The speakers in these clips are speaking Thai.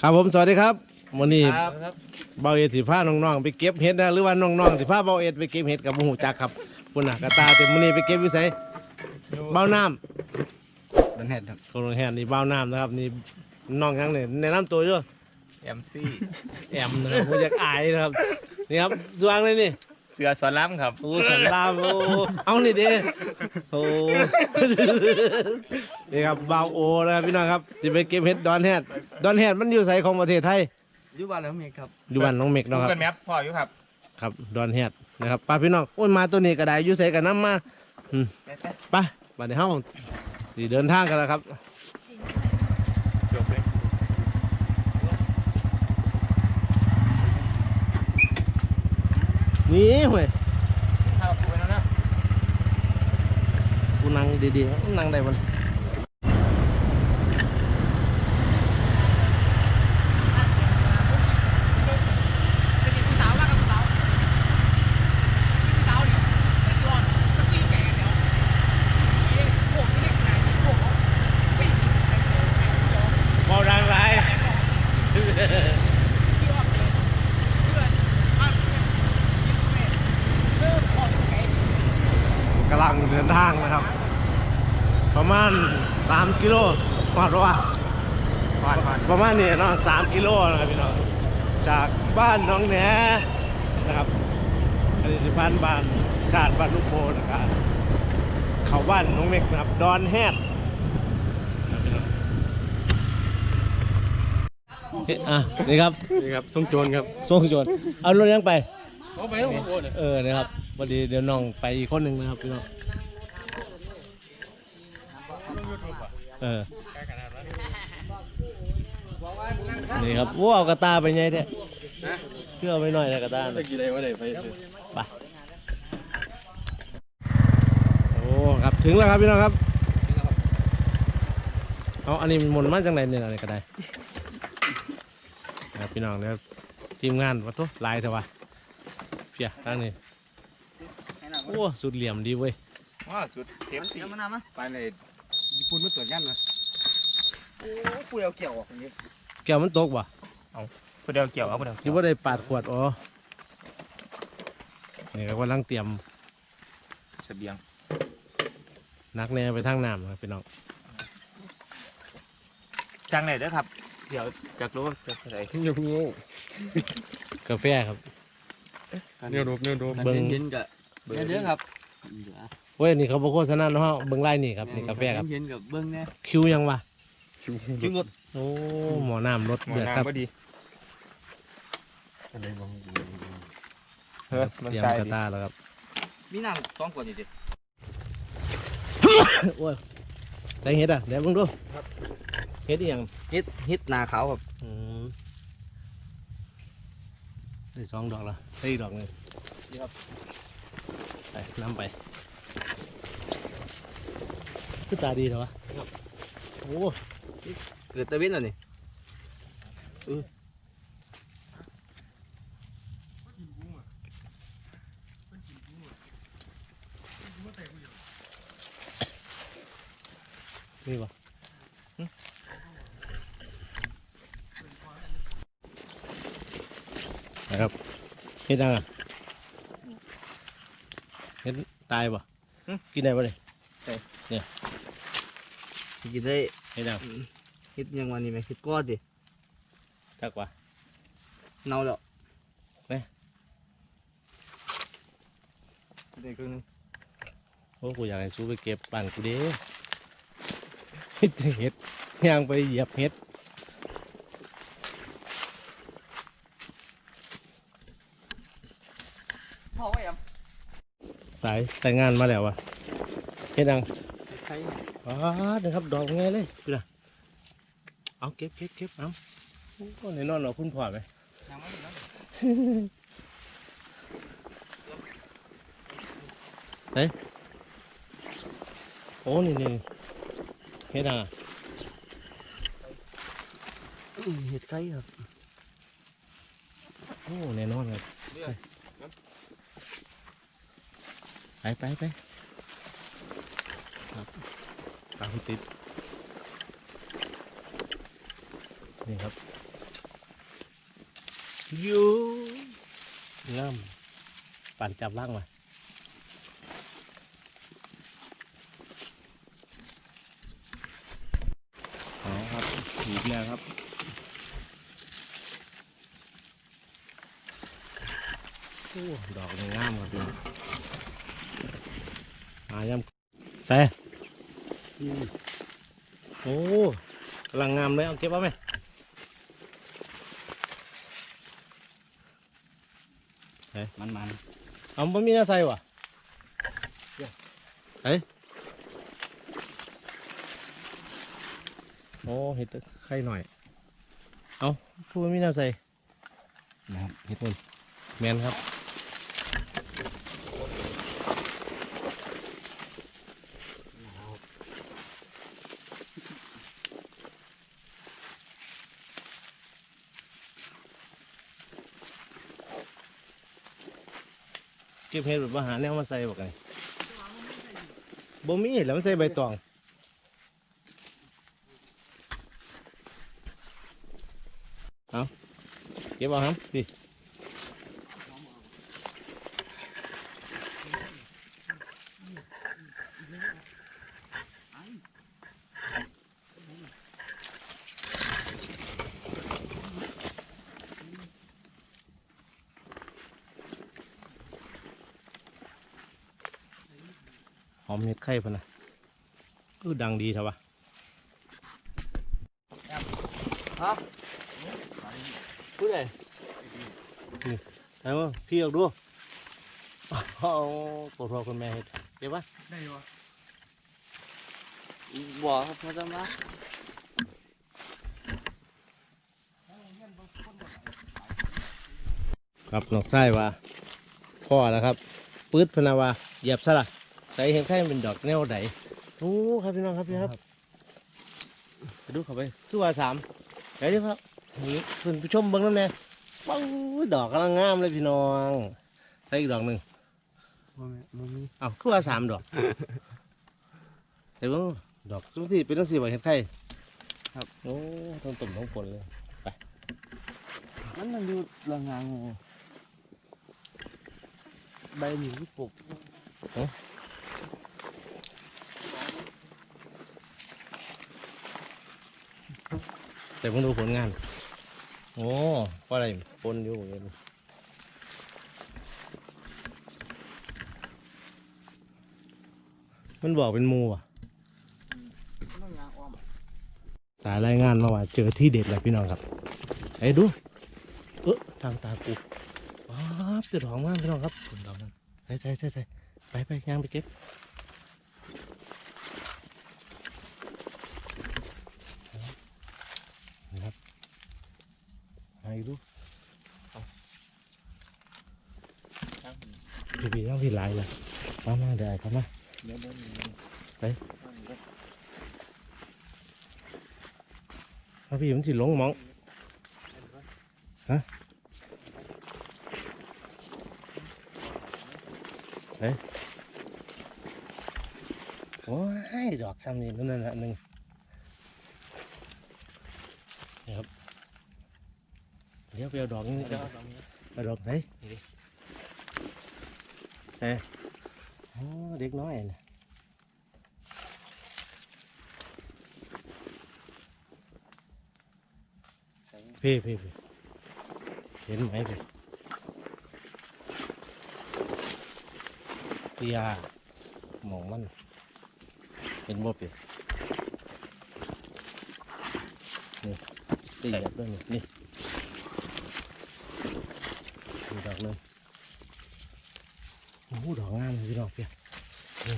ครับผมสวัสดีครับวันนี้ครับเบาเอ็ดสิพาน้องๆไปเก็บเห็ดนะหรือว่าน้องๆสิพาเบาเอ็ดไปเก็บเห็ดกับหมูจักครับปุ่นน่ะกระตาเต็มมื้อนี้ไปเก็บวิสัยเบ้าน้ดันเห็ดครับำคนลงแหนนี่เบ้าน้ำนะครับนี่น้องยังเนี่ยแนะนำตัวด้วยเอ็มซี่แอมนะครับผมอยากอายนะครับนี่ครับสว่างเลยนี่ เสือสอนล้ำครับโอ้สันลามโอ้เอานี่เด้โอ้นี่ครับเบาโอนะครับพี่น้องครับจะไปเก็บเห็ดดอนแฮดดอนแฮดมันอยู่ไสของประเทศไทยอยู่บ้านแล้วมีครับอยู่บ้านน้องเมกเนาะครับเป็นแมปพ่ออยู่ครับครับดอนแฮดนะครับป้าพี่น้องโอ้ยมาตัวนี้ก็ได้อยู่ใส่กันน้ำมาอืมไปบัดนี้เฮาสิเดินทางกันแล้วครับ จบเลย นี่เว้ยข้าวปูแล้วนะกูนั่งดีๆนั่งได้มันเบาดังไรกำลังเดินทางนะครับ ประมาณ 3 กิโลหอดว่า ผ่านผ่าน ประมาณนี้เนาะสาม กิโลนะครับพี่น้องจากบ้านน้องแหนนะครับผลิตภัณฑ์บ้านชาติบ้านลูกโพนะครับเขาบ้านน้องเมกนะครับดอนแฮดนะครับพี่น้องเฮ้ยอะนี่ครับนี่ครับส่งโจรครับส่งโจรเอารถยังไปเอาไปแล้วโอ้โหเออนะครับพอดีเดี๋ยวน้องไปอีกคนหนึ่งนะครับพี่น้องเออ นี่ครับว้าวกระตาไปไงเนี่ยเชื่อไปหน่อยนะกระตาตะน่ะกี้ได้ว่าได้ไปไปโอ้ครับถึงแล้วครับพี่น้องครับเอาอันนี้มันหมนมาจากไหนเนี่ยอะไรก็ได้ครับพี่น้องเนี่ยทีมงานวัตถุลายเถอะวะเพียตั้งนี่โอ้สุดเหลี่ยมดีเว้ยว้าจุดเซฟตี้มันน้ำมั้ยไปเลยญี่ปุ่นมาตรวจงานนะโอ้กูเอาเกี่ยวออกอย่างนี้ แก้วมันตกว่ะผู้เดียวเกี่ยวเอาผู้เดียวคิดว่าได้ปาดขวดอ๋อนี่ก็กำลังเตรียมเสบียงนักแน่ไปทางน้ำครับพี่น้องสั่งไหนเด้อครับ เดี๋ยวจากรู้จะใส่เงี้ยเงี้ยกาแฟครับเงี้ยโดบเงี้ยโดบเบิ่ง เย็นๆกับเดี๋ยวครับเว้ยนี่เขาบอกโฆษณาเนาะเบิ้งไล่นี่ครับนี่กาแฟครับเย็นๆกับเบิ้งแน่คิวยังวะชิวจิ้งรถ โอ้หมอน้ำรถหมอเดือดครับน้ำก็ดีอะไรบ้างเฮ้ยมันเตรียมใจกระดีตาแล้วครับมีน้ำสองขวดนี่ดิโอ้ยใส่เห็ดอะเดี๋ยวมึงดูเห็ดอีหยังฮิตฮิตนาขาวครับอืมได้สองดอกแล้วใส่อีกดอกหนึงนี่ครับไปน้ำไปคือตาดีเหรอวะโอ้ เกิดตะวินแล้วนี่นี่ปะหึนะครับเห็ดยังอะ เห็ดตายปะกินได้ปะเนี่ยกินได้เห็ดยังฮิตยังวันนี้ไหมฮิตก้อนดิจักวะเน่าแล้วเด็กครึ่งนึงโอ้กูอยากให้ซูไปเก็บปั่นกูเด้เฮ็ดเห็ดย่างไปเหยียบเห็ดพ่อว่ายังสายแต่งงานมาแล้ววะเฮ็ดยังใช่อ๋อนะครับดอกไงเลยพี่นะ เอาเก็บเก็บเก็บเอาโอ้ในนอนเราคุณพ่อไหมยังไม่ถึงแล้วโอ้นี่นี่เฮ็ดยังอะเห็ดไข่ครับโอ้แน่นอนครับไปไปไปครับตามติด นี่ครับยูงามปั่นจับล่างมาอ๋อครับถีบแล้วครับโอ้ดอกนี่งามครับพี่น้องหายำแต่โอ้กำลังงามเลยเอาเก็บเอาไหม มันมัน เอาบ่มีหน้าใส่วะเฮ้ยโอ้เห็ดไข่หน่อย เอาพูดว่ามีหน้าใส่นะครับเห็ดมันแมนครับ ก็บเห็ดแบบมาหาแนวมาใส่บอกไงบ่มีแล้วมันใส่ใบตองเอาเก็บเอาครับพี่ หอมเห็ดไข่พะนะอือดังดีเถอะวะพูดเลยเอามาพี่ออกดูโอ้ปวดหัวคุณแม่เห็ดเก็บวะได้วะบอกครับเขาจะมาครับนอกไส้ว่าพ่อแล้วครับปื๊ดพนาวาเหยียบซะละ ใส่เห็นไข่มันเป็นดอกแนวไหนโอ้ครับพี่น้องครับพี่ครับไปดูเข้าไปคือว่าสามเดี๋ยวนี้ครับนี่คุณผู้ชมเบิ้งนั่นแน่ว้าวดอกกำลังงามเลยพี่น้องใส่อีกดอกหนึ่งมันมันมีเอ้าคือว่าสามดอกแต่เบิ้งดอกทุกที่เป็นทั้งสี่ใบเห็นไข่ครับโอ้ทั้งตุ่มทั้งผลเลยมันมันอยู่ละงางงูใบหนีปลูก แต่เพิ่งดูผลงาน โอ้ก็อะไรปนอยู่อย่านมันบอกเป็นมูอะสายรายงานมาว่าเจอที่เด็ดเลยพี่น้องครับไอ้ดู เออทางตากูว้าวเสือดอกมากพี่น้องครับผมดอกนั้นใส่ใส่ใส่ใส่ไปไปย่างไปเก็บนี่ครับไอ้ ดูพี่พี่ต้องพี่หลายเลยมามาเดี๋ยวไอ้ครับมาเดี๋ยวเดี๋ยวเดี๋ยวมาพี่มันสิหลงหมองฮะโอ้ยดอกซ้ำนี่นั่นน่ะหนึ่งนี่ครับ เดี๋ยวไปเอาดอกนี้กันเอาดอกไหนเอ้โอ้เด็ กน้อยนะพี่พี่พี่เห็นไหมพี่พี่ยาหมองมันเห็นบ่เปียนี่ตีแบบด้วยนี่นี่ดูดอกเลยโอ้โหดอกงามเลยพี่ดอกเปียนี่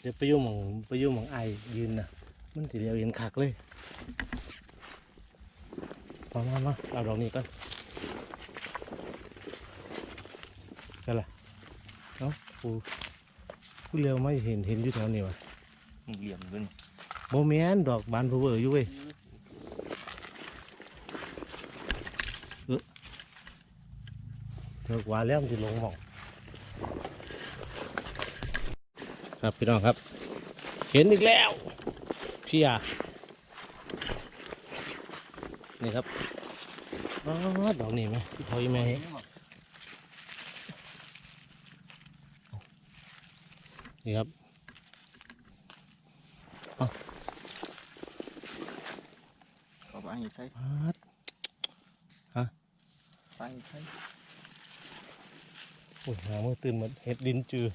เดี๋ยวไปอยุ่หมองไปอยุ่หมองไอายยืนนะมันสีเดียวเห็นคักเลยมามามาเอาดอกนี้ก่อนนั่นแหละเอ้ากูกูเร็วไม่เห็นเห็นอยู่แถวนี้วะเหลี่ยมขึ้นโมเมนดอกบานเพอเวอร์อยู่เว้ยเออเลิ กว่าแล้วมันจะลงหมองครับพี่น้องครับ เห็นอีกแล้วพี่ยานี่ครับอ๋อดอกนี่ไหมที่เขาอีแม่เห็นนี่ครับขอไปให้ใช้ปาดไปให้ใช้โอ้ยหามือตื่นหมดเห็ดดินจือ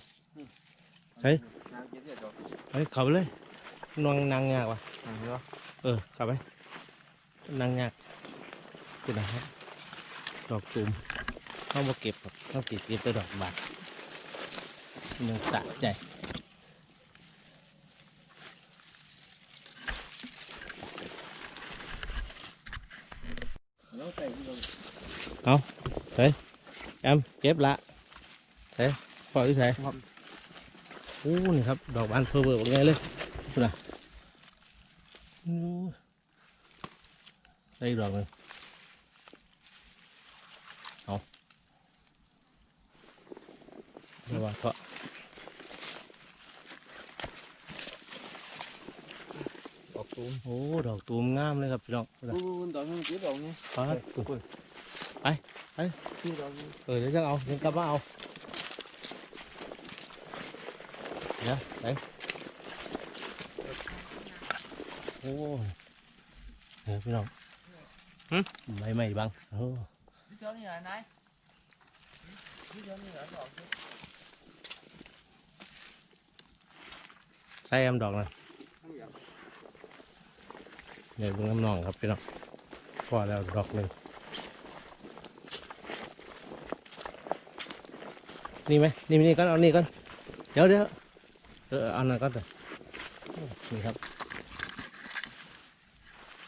ใช่นางเจ็ดเจ็ดดอกไปเข้าไปเลยนองนางยากวะนางเหรอเออเข้าไปนางยากคือนะครับดอกตูมเข้ามาเก็บครับเข้าติดเก็บแต่ดอกบาทยังสะใจแล้วแต่ที่เราแอมเก็บละ ใส่ปล่อยที่ใส่โอ้นี่ครับ ดอกบานเพอเบิร์กไงเลยดูนะโอ้ได้อีกดอกหนึ่งเอาเรียกว่าเพาะดอกตูมโอ้ ดอกตูมงามเลยครับพี่น้องดูนะอู้ดอกนึงเจ็ดดอกนี่ปาดที่ดอกนี้เออเดี๋ยวจะเอาเดี๋ยวกลับมาเอา เดี๋ยวไหนโอ้เดี๋ยวพี่น้องหึไม่ไม่บังโอ้พี่เจ้านี่ไหนไหนพี่เจ้านี่ไหนดอกใส่แอมดอกนะเดี๋ยวเบิ่งน้ำนองครับพี่น้องพอแล้วดอกหนึ่งนี่ไหมนี่นี่ก่อนเอานี่ก่อนเดี๋ยวเดี๋ยว เออเอานั่นก่อนเถอะนี่ครับ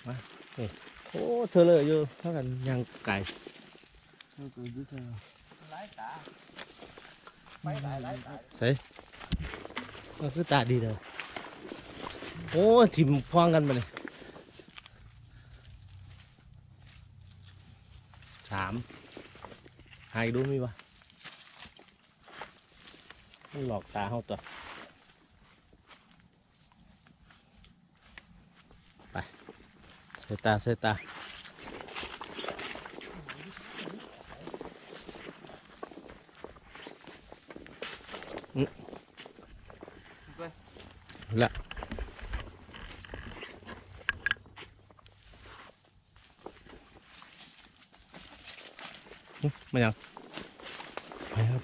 มานี่โอ้เธอเลยอยู่เท่ากันยังไก่เออเกิดด้วยเธอไล่ตาไปไล่ไล่ตาใส่มันคือตาดีเลยโอ้ถิ่มพร้องกันมาเลยสามหายดูมีวะหลอกตาเขาตัวไปใส่ตาใส่ตาละอื้อมายังไปครับ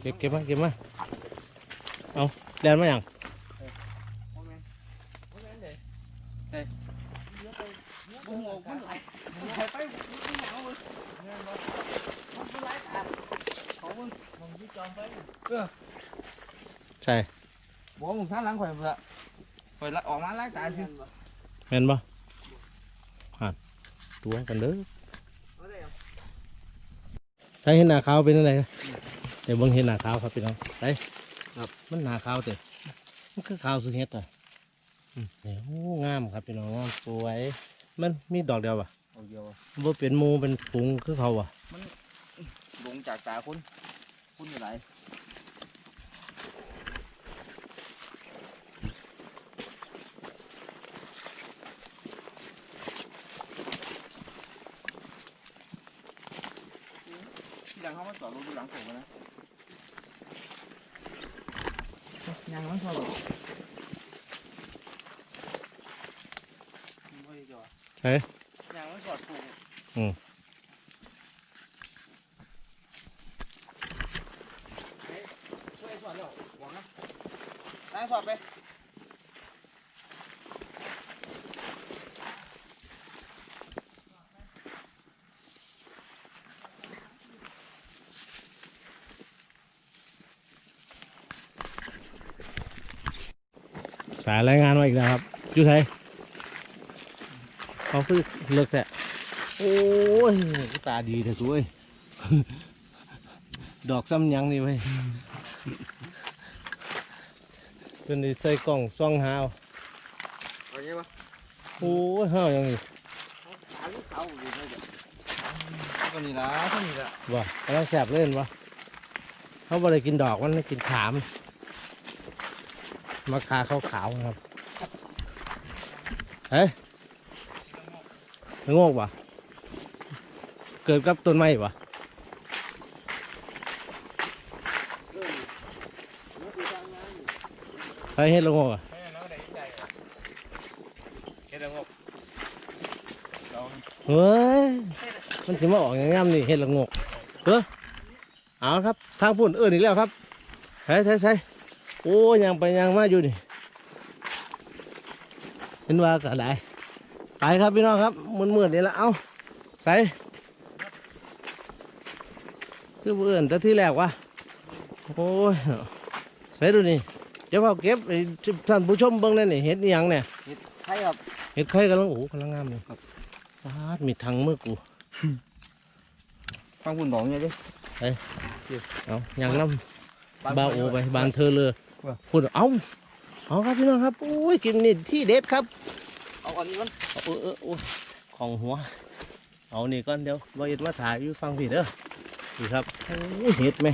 เก็บเก็บมาเก็บมาเอาแดนมายัง โมเมนต์โมเมนต์เลย บุ้งออกมันไหลไปไปบุ้งเหงาเลย เนี่ยมันมันไล่ตาเขามึงมึงที่จอมไป ใช่ บอกมึงท่าหลังข่อยเพื่อข่อยละออกมาล้างตาสิแม่นปะผ่านตัวกันเด้อใช้เห็นหน้าขาวเป็นอะไรเดี๋ยวเบิ่งเห็นหน้าขาวครับพี่น้องไปครับมันหน้าขาวเต็มันคือขาวสุดเฮ็ดอะอืมเนี่ยโอ้งามครับพี่น้องงามสวย มันมีดอกเดียวป่ะเอาเดียวบ่เป็นหมูเป็นฝูงคือเขาอะลงจากตาคุณคุณอยู่ไหน งเขามาจอดรถดูหลังผมนะยังไม่พอหรอกไม่จอดใช่ยังไม่จอดถูกอืมช่วยสอนแล้วหวังนะได้สอนไปายรายงานมาอีกแล้วครับอยู่ไทยเขาคือเลิกแต่โอ้ยตาดีเถอะสวย ดอกซ้ำยังนี่ไว้ยตัวนี้ใส่กล่องซ่องหาวเอาไงวะโอ้ยห้าวยังนี่หาลูกเขาอยู่ไม่เดี๋ยวก็นี่ละเท่านี้ละว่ะกำลังแสบเล่นวะเขาบ่ได้กินดอกมันกินขาม มาคาขาวๆนะครับ เฮ้ยโงกปะเกิดกับต้นไม้ปะใครเฮ็ดละโงกอะเฮ็ดแล้วงกองเฮ้ย มันสิมาออกอย่างงามนี่เฮ็ดละโงกเออเอาครับ ทางพุ่นเอิ้อนอีกแล้วครับใส่ใส่ใส่ โอ้ยังไปยังมาอยู่นี่เห็นว่าก็ได้ไปครับพี่น้องครับมืดๆนี่ละเอาใส่คือบ่เอิ้นแต่ที่แรกวะโอ้ยใส่ดูนี่เดี๋ยวเอาเก็บไอ้ท่านผู้ชมเบิ่งนั่นนี่เห็ดอีหยังเนี่ยใช่ครับเห็ดไข่กำลังโอ้โหกำลังงามเลยครับปาดมีทังมือกูฟังคุณบอกไงดิเอาอย่างน้ำบาโอไปบานเธอเลย พูดเอาเอาครับพี่น้องครับโอ้ยกินนี่ที่เด็ดครับ เอาอันนี้มันเอาเออเออโอ้ของหัว เอานี่ก่อนเดี๋ยวบอยดมาถ่ายอยู่ฟังพี่เด้อนี่ครับเห็ดไหม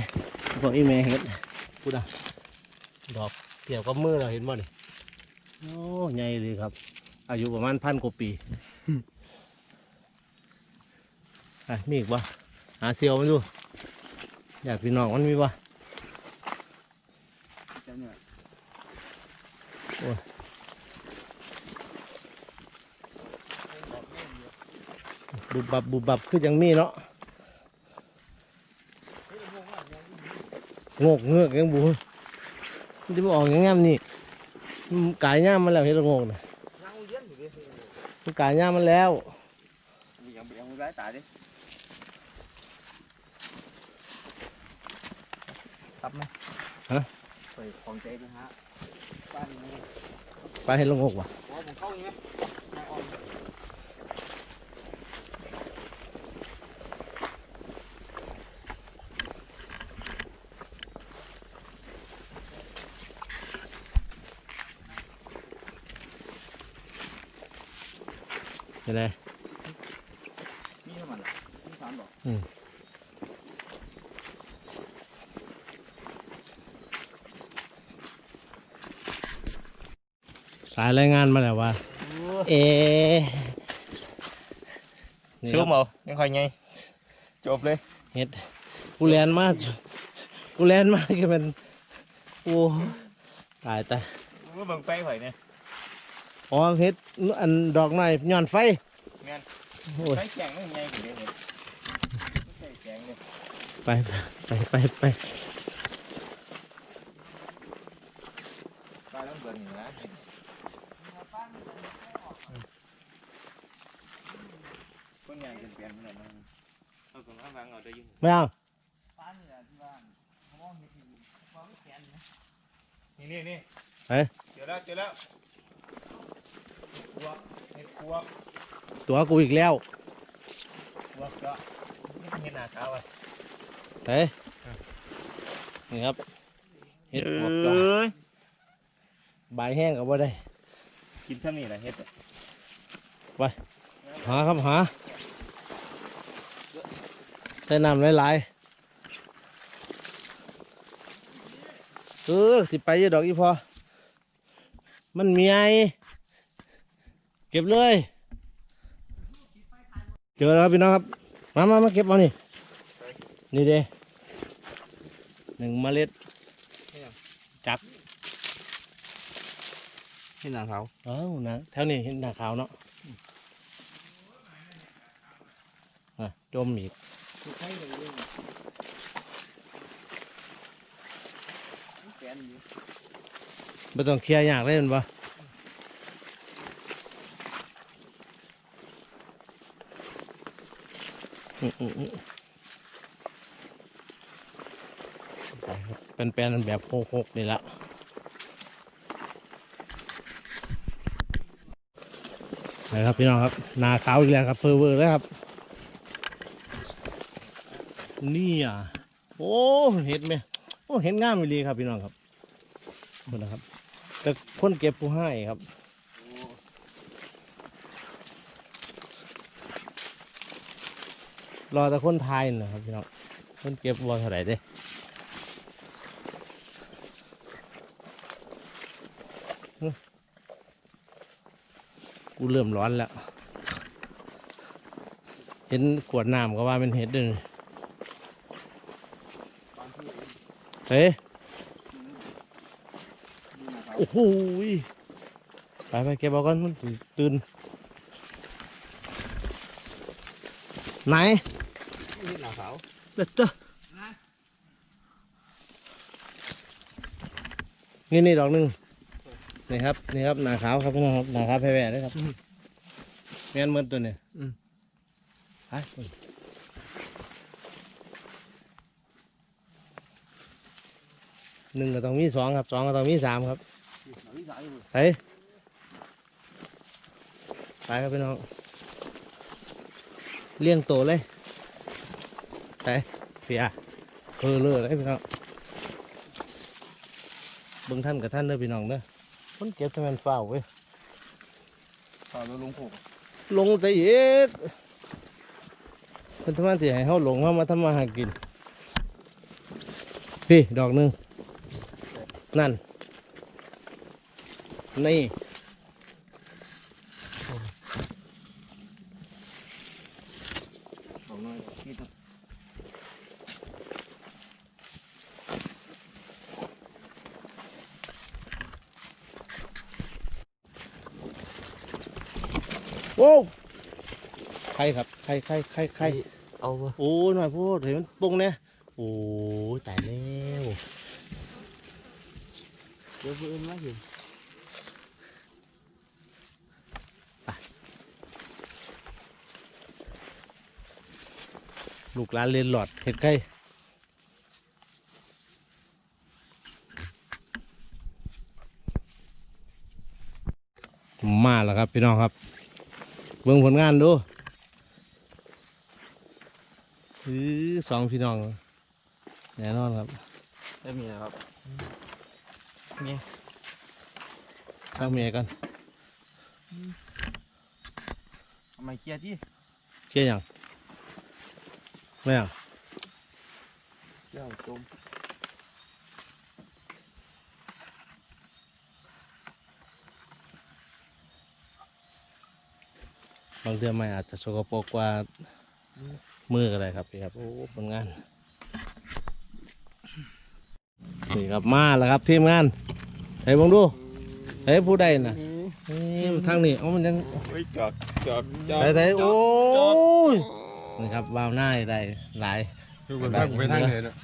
บอกอีแม่เห็ดพูดอะดอกเกี่ยวกับมือเราเห็นบ่นี่โอ้ใหญ่เลยครับ อายุประมาณพันกว่าปีอะมีอีกบ่หาเซียวมันดูอยากพี่น้องมันมีบ่ เนี่ยบุบบับบุบบับคือจังมีเนาะโงกเงือกยังบูมันจะมาออกอย่างงามนี่มันกายย่ามมันแล้วเห็นละโงกนะนั่งเย็นอยู่ดิมันกายย่ามมันแล้วมีอย่างเบียงมือร้ายตาดิตับไหมไป ของใจไปฮะบ้านนี้ไปเห็นละโงกว่ะโอ้ผมเข้าอย่างนี้นายออมเป็นไง นี่เท่ามันล่ะนี่สามดอก สายรายงานมาแล้วว่า เอนี่ซูคมรับเอายังค่อยไงจบเลยเฮ็ดกูแลนมากกูแลนมากคือมันโอ้ตายตายว่าเบิ่งไปข่อยเนี่ยอ๋อเฮ็ดอันดอกหน่อยย้อนไฟแม่นโอ้ยใช้แข็งไม่ไงกูได้เห็นใช้แข็งเลยไปไปไปไป ตายแล้วเบิ่งนี่นะคนใหญ่เป็นเปลี่ยนเหมือนกันเอาของข้างหลังเอา ได้ยินไม่เอาป้านี่แหละที่บ้านเขามองเห็นอยู่มองไม่แขนนะนี่นี่นี่เฮ้ยเจอแล้วเจอแล้วครัวเห็ดครัวตัวกูอีกแล้วครัวก็นี่เป็นเห็ดหนาขาวอะเฮ้ยนี่ครับเฮ็ดปวกก็ยใบแห้งก็บ่ได้ กินเท่านี้แหละเห็ดอะหาครับหา ใส่น้ำหลายๆเออสิไปอยี่ดอกอีพอ มันมีไอเก็บเลย เจอแล้วครับพี่น้องครับ มามามาเก็บเอานี่ นี่เด้หนึ่งเมล็ด จับที่นาเขาเอ้านะแถวนี้เห็นหน้าขาวเนาะอะจมอีก ใช่เลยเลยแขนอยู่ไม่ต้องเคลียร์ยากเลยมันปะเป็นแปลนแบบโคกๆนี่ละไปครับพี่น้องครับ นาขาวอีกแล้วครับเพอร์เวอร์แล้วครับ นี่อะโอ้เห็ดไหมโอ้เห็นงามอีหลีครับพี่น้องครับนี่นะครับแต่คนเก็บผู้ให้ครับรอแต่คนไทายนะครับพี่น้องคนเก็บวัวเท่าไหร่เด้กูเริ่มร้อนแล้ว เห็นขวดน้ำก็ว่าเป็นเห็ดเด้วย เฮ้ยโอ้โหยไปไปเก็บเอาก่อนมันตื่น ไหนนี่หนาขาวเด็ดจ้ะนี่นี่ดอกหนึ่งนี่ครับนี่ครับหนาขาวครับพี่น้องครับหนาขาวแผ่ๆเลยครับแม่นเหมือนตัวเนี่ยไป หนึ่งก็ต้องมีสองครับสองก็ต้องมีสามครับหนาวิสายอยู่ไปไปครับพี่น้องเลี้ยงโตเลยไปเสียเออเลยเลยพี่น้องเบิ่งท่านกับท่านเด้อพี่น้องเด้อคนเก็บทำไมมันเฝ้าวเว้ยขาวแล้วลงโขกลงใจเย็ดเป็นทำไมสิให้เขาลงเขามาทำมาหากินพี่ดอกหนึ่ง นั่น นี่ดอกน้อยคิดนะโอ้ใครครับใครใครใครใครเอาวะโอ้หน่อยพูดเห็นมันปุ้งเนี่ยโอ้ตายแล้ว เดี๋ยวเพื่อนมาเห็นลูกหลานเรียนหลอดเห็ดไก่มาแล้วครับพี่น้องครับ เบิ่งผลงานดูอือสองพี่น้องแน่นอนครับไม่มีนะครับ ข้างเมียกันทำไมเครียดที่เชี่ยยังไม่ยังเจ้าจมบางเดือนไม่อาจจะสกปรกกว่ามือก็ได้ครับพี่ครับ โอ้ผลงาน นี่ครับมาแล้วครับทีมงานเฮ้ยบังดูเฮ้ยผู้ใดน่ะนี่ทางนี้เอามันยังเฮ้ยจอกจอกจอกไปไหนโอ้ยนี่ครับวาวหน้าได้หลายดูกันทางไปทางไหนเนาะ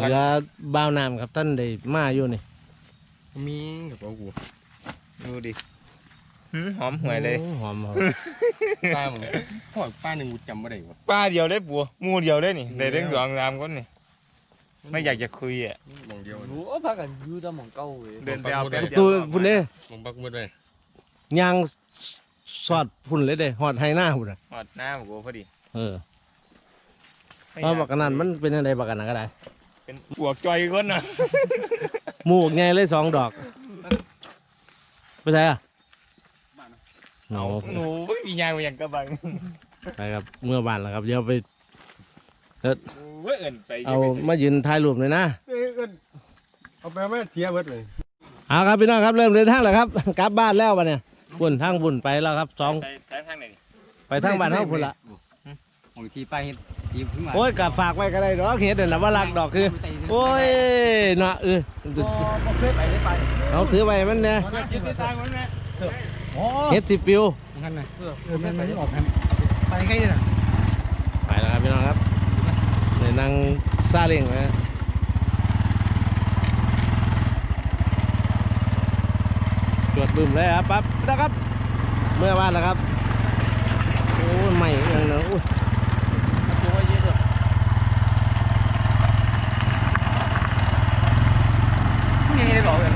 เหลือบ่าวน้ำครับท่านได้มาอยู่นี่มีกับเอากูดูดิหืมหอมหวยเลยโอ้หอมหอมป้ามึงพ่อป้าหนึ่งกูจำไม่ได้วะป้าเดียวได้ปัวหมูเดียวได้นี่ได้ทั้งสองสามคนนี่ ไม่อยากจะคุยอะมองเดียว รู้ว่าพักกันอยู่แตะหมองเก่าเว้ยเดินไปเอาแป๊บเดียวตัวพุ่นเด้มองบักมืดเลยยางสอดพุ่นเลยเด้หอดไฮหน้าพุ่นน่ะหอดหน้ากูพอดี เออไม่เพราะบักกันนั้นมันเป็นยังไงบักกันนั้นก็ได้ เป็นปวกจอยคนน่ะหมูกไงเลยสองดอกไปใช่อะเอาเอาหนูไม่มียางไปอย่างกระบังไปครับเมื่อวานแล้วครับเดี๋ยวไปเว้ ยเอินไปเอามายืนถ่ายรูปเลยนะเอาไปแม่เทียบเบิดเลยเอาครับพี่น้องครับเริ่มเดินทางแล้วครับกลับบ้านแล้ววะเนี่ยบุญทางบุญไปแล้วครับสองไปไปทางไหนนี่ไปทางบ้านเฮาพุ่นละโอ้ยทีไปเห็ดทีขึ้นมาโอ้ยกับฝากไว้ก็ได้ดอกเห็ดเดี๋ยวนะว่ารักดอกคือโอ้ยเนาะเออบ่เคยไปได้ไปเอาถือไว้มันเนี่ยยึดติดตามมันนะเห็ดสิบปิวงั้นน่ะเออมันไปออกกันไปไงเนี่ยไปแล้วครับพี่น้องครับ ในนั่งซาเล้งนะจวดบึ้มเลยครับปั๊บนะครับ เมื่อวานแล้วครับ โอ้ยใหม่ยังเนาะอุ้ยนี่ได้หลอกกัน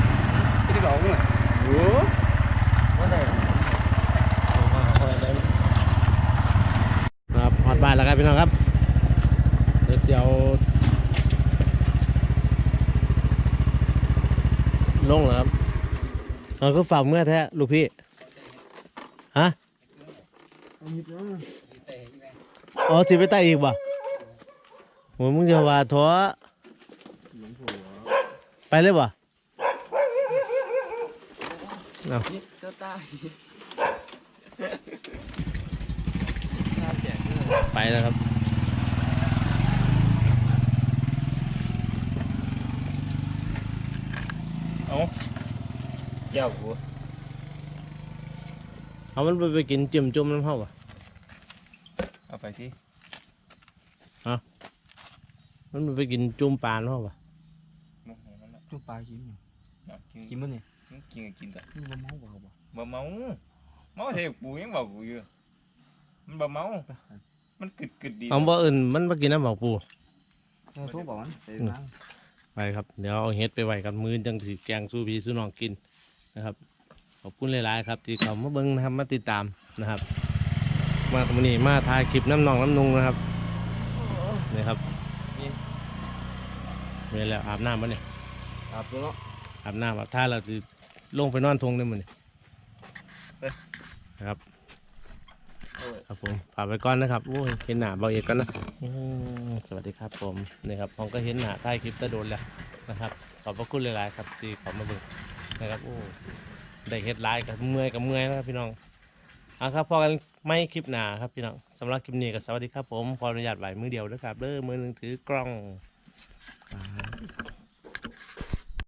ได้หลอกมั้งโอ้ว่าได้ครับฮอดบ้านแล้วครับพี่น้องครับ เดี๋ยวเสียวลงเหรอครับ เราก็ฝากเมื่อแท้ลูกพี่ ฮะอ๋อสิไปไต่อีกบ่โหมึงจะว่าท้อไปเลยบ่เอาเจ้าตายไปแล้วครับเอา เจ้ากูเอามันไปไปกินจิ้มจุ่มน้ำเข้าปะเอาไปที่มันไปกินจุ่มปลาน้ำเข้าปะมุกของมันน่ะจุปลากินอยู่อยากกินกินบ่เนี่ยกินก็กินแต่นี่บ่เมาบ่บ่บ่เมาเมาเทกูยังบอกกูอยู่มันบ่เมามันกึดกึดดีเอาบ่อื่นมันมากินน้ำบอกปูเออโทรบอกมันไปมาไปครับเดี๋ยวเอาเฮ็ดไปไว้กับมือจังสีแกงสู้พี่สู้น้องกิน นะครับ ขอบคุณหลาย ๆ ครับ ที่เขามาเบิ้งนะครับมาติดตามนะครับ มาตรงนี้มาถ่ายคลิปน้ำนองน้ำนุงนะครับนี่ครับมีแล้วอาบน้ำมาเนี่ยครับตัวเนาะอาบน้ำอาบท่าเราจะลงไปนอนทงได้มั้ยนะครับครับผมฝากไปก่อนนะครับโอ้ยเห็นหน้าเบาเอกก่อนนะอืมสวัสดีครับผมนี่ครับผมก็เห็นหน้าถ่ายคลิปตะโดนแล้วนะครับ ขอบพระคุณหลาย ๆ ครับที่เขามาเบิ่ง นะครับโอ้ได้เห็ดลายกับเมื่อยกับเมื่อยนะครับพี่น้องเอาครับพอกันไม่คลิปหนาครับพี่น้องสำหรับคลิปนี้ก็สวัสดีครับผมขออนุญาตไหวมือเดียวนะครับเด้อมือหนึ่งถือกล้องอ